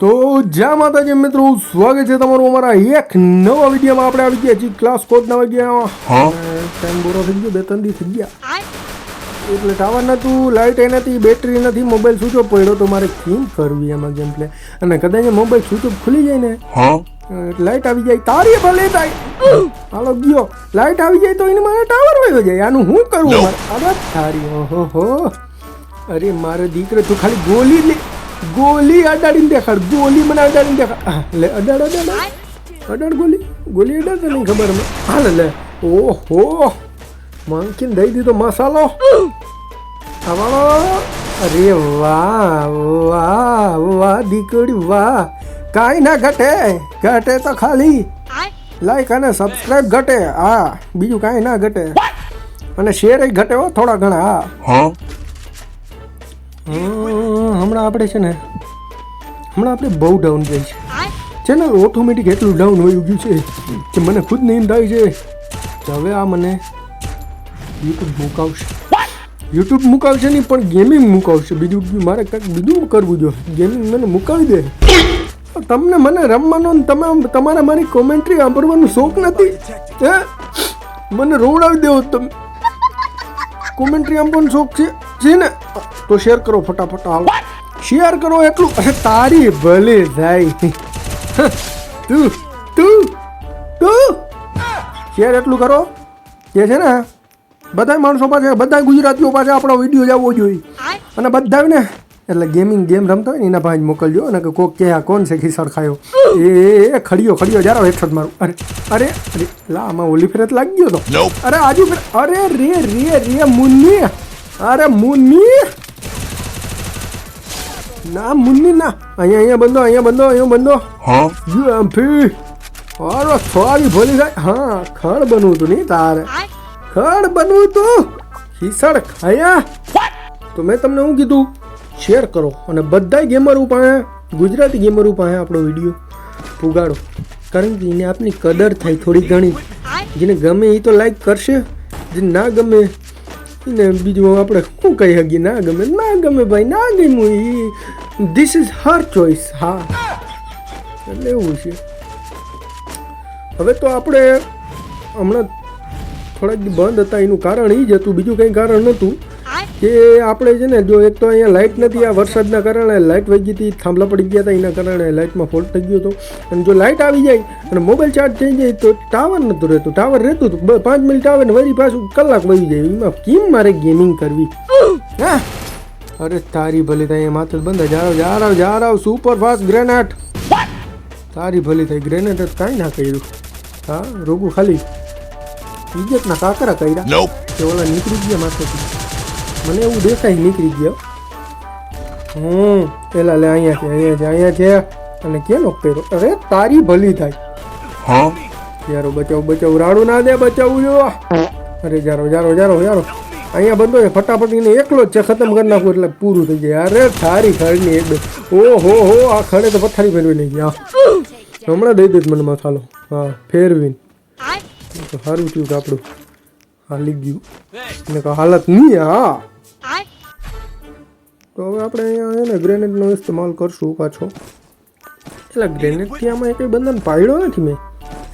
તો જ્યાં માતાજી મિત્રો સ્વાગત છે તમારું અમારા એક નવા વિડીયોમાં. આપણે આવી ગયા છીએ ક્લાસ કોડ ના વાગ્યા. ટાઈમ બોરો થઈ ગયો બે ત્રણ દિવસ થઈ ગયા. એટલે ટાવર નહોતું લાઇટ એ નથી બેટરી નથી મોબાઈલ સ્વિચ ઓફ પડ્યો તો મારે કેમ કરવી એમાં ગેમ પ્લે અને કદાચ મોબાઈલ સ્વિચ ઓફ ખુલી જાય ને લાઇટ આવી જાય તારી ભલે થાય હાલો ગયો. લાઇટ આવી જાય તો એને મારે ટાવર વયો જાય. આનું શું કરવું મારે? અરે તારી ઓહો હો અરે મારે દીકરો તું ખાલી ગોલી લે. ગોલી અડાડીને દેખાડ ગોલી મને અડાડીને દેખાડ. લે અડાડ અડાડ અડાડ. ગોલી ગોલી અડાડ નહીં ખબર મને. હાલ લે ઓહો માંકીને દઈ દીધો મસાલો. આવા અરે વાહ વાહ વાહ દીકરી વાહ. કાંઈ ના ઘટે ઘટે તો ખાલી. લાઈક અને સબસ્ક્રાઇબ ઘટે હા. બીજું કાંઈ ના ઘટે. અને શેર ઘટે હો થોડા ઘણા હા. હમ, હમણાં આપણે છે ને, હમણાં આપણે બહુ ડાઉન જાય છે. ચેનલ ઓટોમેટિક એટલું ડાઉન હોઈ ગયું છે કે મને ખુદ નીંદ આવી છે કે હવે આ મને યુટ્યુબ મુકાવશે. યુટ્યુબ મુકાવશે નહીં, પણ ગેમિંગ મુકાવશે. બીજું મારે કંઈક બીજું કરવું જોઈએ ગેમિંગ મને મુકાવી દે. તમને મને રમવાનો તમે તમારે મારી કોમેન્ટ્રી સાંભળવાનો શોખ નથી? હે? મને રોવડાવી દેવો તમે. કોમેન્ટ્રી સાંભળવાનો શોખ છે? છે ને? તો શેર કરો ફટાફટ, હાલો. શેર કરો એટલું અરે તારી ભલે થાય તું તું તું. શેર એટલું કરો. કે છે ને બધા માણસો પાસે બધા ગુજરાતીઓ પાસે આપણો વીડિયો જવો જોઈએ. અને બધા ને એટલે ગેમિંગ ગેમ રમતા હોય ને એના ભાઈ મોકલજો અને કે કોક કે આ કોણ છે ખીસર ખાયો? એ ખડીયો ખડીયો જારો હેઠળ મારું. અરે અરે અરે લા આમાં ઓલી ફેરત લાગી ગયો તો. અરે આજુ અરે રે રે રે મુન્ની. અરે મુન્ની. ના મુન્ની ના. અહીંયા અહીંયા બંધો અહીંયા બંધો અહીંયા બંધો. યુ એમ ફી અરે સોરી ભોલી જાય. હા ખડ બનવું તું નહીં તારે. ખડ બનવું તું. ખીસડ ખાયા. તો મેં તમને શું કીધું? શેર કરો અને બધાય ગેમર પાસે ગુજરાતી ગેમર પાસે આપણો વીડિયો પુગાડો. કારણ કે એને આપની કદર થાય થોડી ઘણી. જેને ગમે એ તો લાઈક કરશે. જે ના ગમે એને બીજું આપણે શું કહી શકીએ? ના ગમે ના ગમે ભાઈ, ના ગમ્યું એ. ધીસ ઇઝ હર ચોઇસ હા. એટલે એવું છે. હવે તો આપણે હમણાં થોડાક બંધ હતા, એનું કારણ એ જ હતું, બીજું કંઈ કારણ નહોતું. કે આપણે છે ને જો એક તો અહીંયા લાઇટ નથી આ વરસાદના કારણે લાઇટ વહી ગઈ હતી થાંભલા પડી ગયા હતા એના કારણે લાઇટમાં ફોલ્ટ થઈ ગયો હતો. અને જો લાઇટ આવી જાય અને મોબાઈલ ચાર્જ થઈ જાય તો ટાવર નહોતું રહેતું. ટાવર રહેતું હતું. પાંચ મિનિટ આવે ને વળી પાછું કલાક વહી જાય. એમાં કેમ મારે ગેમિંગ કરવી? હા? અરે તારી ભલી થાય માથું માથે બંધ જારાવ જારાવ જારાવ સુપર ફાસ્ટ ગ્રેનેટ તારી ભલી થાય ગ્રેનેટ જ કાંઈ ના કર્યું. હા રોગું ખાલી. ઇજ્જતના કાકરા કર્યા. કે ઓલા નીકળી ગયા માથેથી. મને એવું દેખાય નીકળી ગયો. હમ પેલા લે અહીંયા છે અહીંયા છે અહીંયા છે. અને કેનો પહેરો? અરે તારી ભલી થાય. હા? યારો બચાવ બચાવ રાડું ના દે બચાવું જો. અરે જારો જારો જારો જારો. અહીંયા બંધો છે ફટાફટ એને એકલો જ છે ખતમ કરી નાખું એટલે પૂરું થઈ જાય. અરે તારી ખડની એક બે. ઓ હો હો આ ખડે તો પથારી ફેરવી નહીં ગયા હમણાં દઈ દઈશ મને મસાલો. હા ફેરવીને. તો સારું થયું આપણું. હાલી ગયું. ને કે હાલત નહીં હા. તો હવે આપણે અહીંયા એને ને ગ્રેનેડનો ઇસ્તેમાલ કરશું પાછો. એટલે ગ્રેનેડથી આમાં કંઈ બંધન પાડ્યો નથી મેં.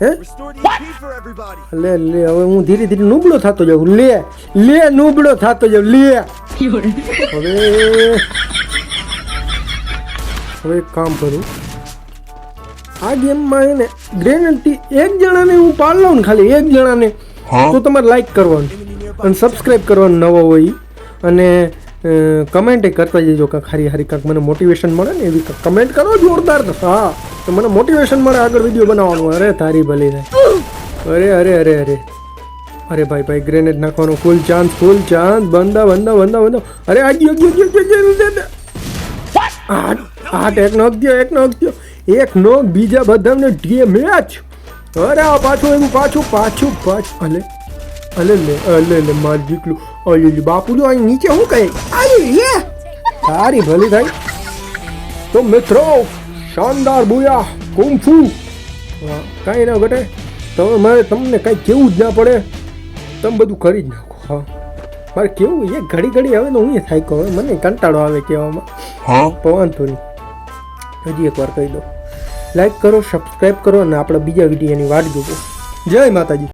હે? લે લે હવે હું ધીરે ધીરે નુબળો થતો જાઉં. લે લે નુબળો થતો જાઉં. લે. હવે હવે એક કામ કરું. આ ગેમમાં એને ગ્રેનેડથી એક જણાને હું પાડ લઉં ને ખાલી એક જણાને. તો તમારે લાઈક કરવાનું અને સબસ્ક્રાઈબ કરવાનું નવો હોય. અને કમેન્ટ એ કરતા જજો કે હારી હારી કાંક મને મોટિવેશન મળે ને એવી કમેન્ટ કરો જોરદાર હા તો મને મોટિવેશન મળે આગળ વીડિયો બનાવવાનું. અરે તારી ભલી અરે અરે અરે અરે. અરે ભાઈ ભાઈ ગ્રેનેડ નાખવાનો ફૂલ ચાન્સ ફૂલ ચાન્સ બંધા બંધા બંધા બંધા અરે આ ગયો ગયો ગયો ગયો આઠ એક નોક ગયો એક નોક ગયો. એક નોક બીજા બધાને ડીએ મેચ અરે આ પાછું એવું પાછું પાછું પાછું અલે. અલે લે અલે લે માર દીકલું અલે લે બાપુ જો અહીં નીચે શું કહે આઈ લે સારી ભલી થાય તો મિત્રો શાનદાર બુયા કુંફુ. હા, કાંઈ ના ઘટે. તમે મારે તમને કાંઈ કેવું જ ના પડે. તમે બધું કરી જ નાખો હા. મારે કેવું એ ઘડી ઘડી આવે તો હું થાય કહું. મને કંટાળો આવે કહેવામાં. હા? પવન થોડી હજી એકવાર કહી દો લાઈક કરો સબસ્ક્રાઈબ કરો અને આપણા બીજા વિડીયોની વાટ જોવો. જય માતાજી.